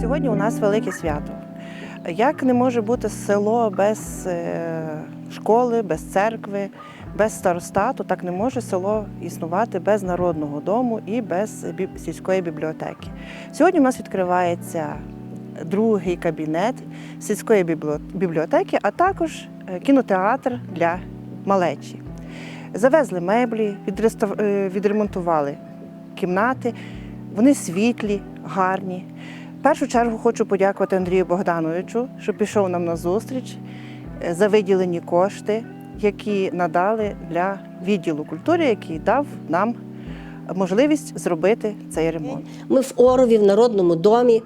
Сьогодні у нас велике свято. Як не може бути село без е, школи, без церкви, без старостату, так не може село існувати без народного дому і без сільської бібліотеки. Сьогодні у нас відкривається другий кабінет сільської бібліотеки, а також е, кінотеатр для малечі. Завезли меблі, е, відремонтували кімнати. Вони світлі, гарні. Першу чергу хочу подякувати Андрію Богдановичу, що пішов нам на зустріч е, за виділені кошти, які надали для відділу культури, який дав нам можливість зробити цей ремонт. Ми в Орові, в Народному домі.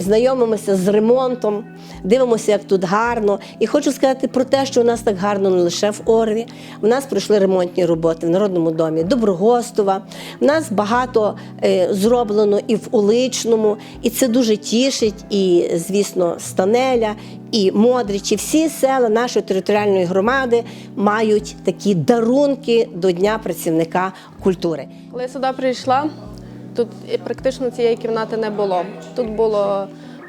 Знайомимося з ремонтом, дивимося, як тут гарно. І хочу сказати про те, що у нас так гарно не лише в Орові. У нас пройшли ремонтні роботи в Народному домі Доброгостова. У нас багато е, зроблено і в Уличному, і це дуже тішить. І, звісно, Станеля, і Модричі. Всі села нашої територіальної громади мають такі дарунки до Дня працівника культури. Коли я сюди прийшла, тут практично цієї кімнати не було. Тут було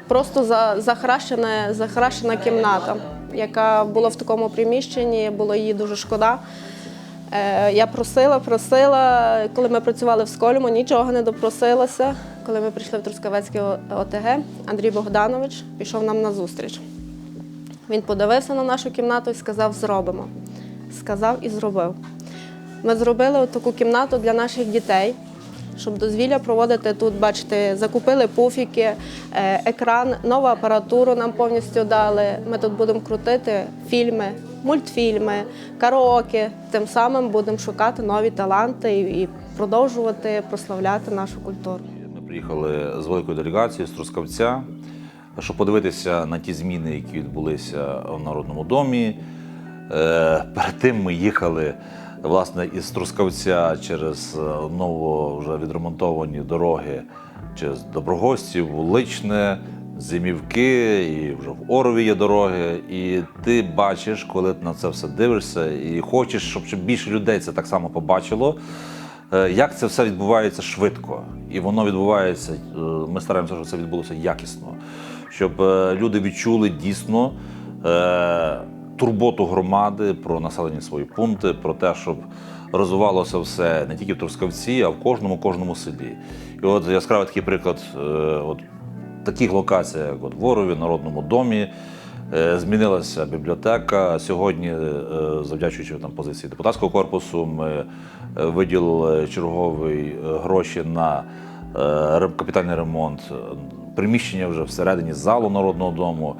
просто за- захаращена, захаращена кімната, яка була в такому приміщенні, було її дуже шкода. Е, Я просила, просила, коли ми працювали в Сколіму, нічого не допросилася. Коли ми прийшли в Трускавецьке ОТГ, Андрій Богданович пішов нам на зустріч. Він подивився на нашу кімнату і сказав: зробимо. Сказав і зробив. Ми зробили таку кімнату для наших дітей, щоб дозвілля проводити тут. Бачите, закупили пуфіки, е, екран, нову апаратуру нам повністю дали. Ми тут будемо крутити фільми, мультфільми, караоке. Тим самим будемо шукати нові таланти і продовжувати прославляти нашу культуру. Ми приїхали з великою делегацією з Трускавця, щоб подивитися на ті зміни, які відбулися в Народному домі. Е, Перед тим ми їхали власне із Трускавця через е, ново вже відремонтовані дороги через Доброгостів, Личне, Зимівки, і вже в Орові є дороги. І ти бачиш, коли ти на це все дивишся, і хочеш, щоб більше людей це так само побачило. Е, Як це все відбувається швидко, і воно відбувається. е, Ми стараємося, щоб це відбулося якісно, щоб люди відчули дійсно турботу громади про населені свої пункти, про те, щоб розвивалося все не тільки в Трускавці, а в кожному кожному селі. І от яскравий такий приклад, е, от таких локацій, як от Ворові, Народному домі. Е, Змінилася бібліотека. Сьогодні, е, завдячуючи там позиції депутатського корпусу, ми виділили чергові е, гроші на капітальний ремонт приміщення вже всередині залу народного дому.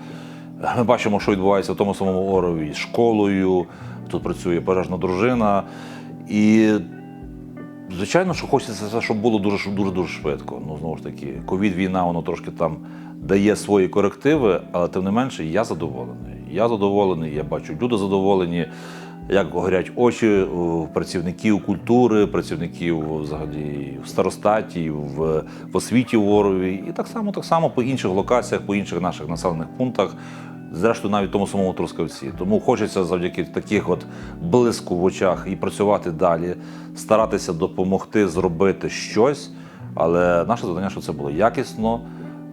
Ми бачимо, що відбувається в тому самому Орові з школою. Тут працює пожежна дружина. І Звичайно, що хочеться щоб було дуже дуже дуже швидко. Ну знову ж таки, ковід війна воно трошки там дає свої корективи, але тим не менше, я задоволений. Я задоволений, я бачу, люди задоволені, як горять очі у працівників культури, працівників взагалі в старостаті, в, в освіті в Орові, і так само, так само по інших локаціях, по інших наших населених пунктах. Зрештою, навіть тому самому Трускавці. Тому хочеться завдяки таких от блиску в очах і працювати далі, старатися допомогти зробити щось. Але наше завдання, щоб це було якісно,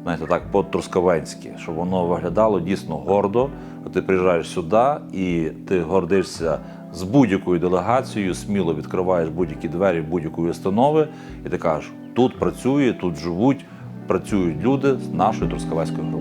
знаєте, так, по-трускавенськи, щоб воно виглядало дійсно гордо. Ти приїжджаєш сюди і ти гордишся з будь-якою делегацією, сміло відкриваєш будь-які двері будь-якої установи, і ти кажеш, тут працює, тут живуть, працюють люди з нашої трускавецької громади.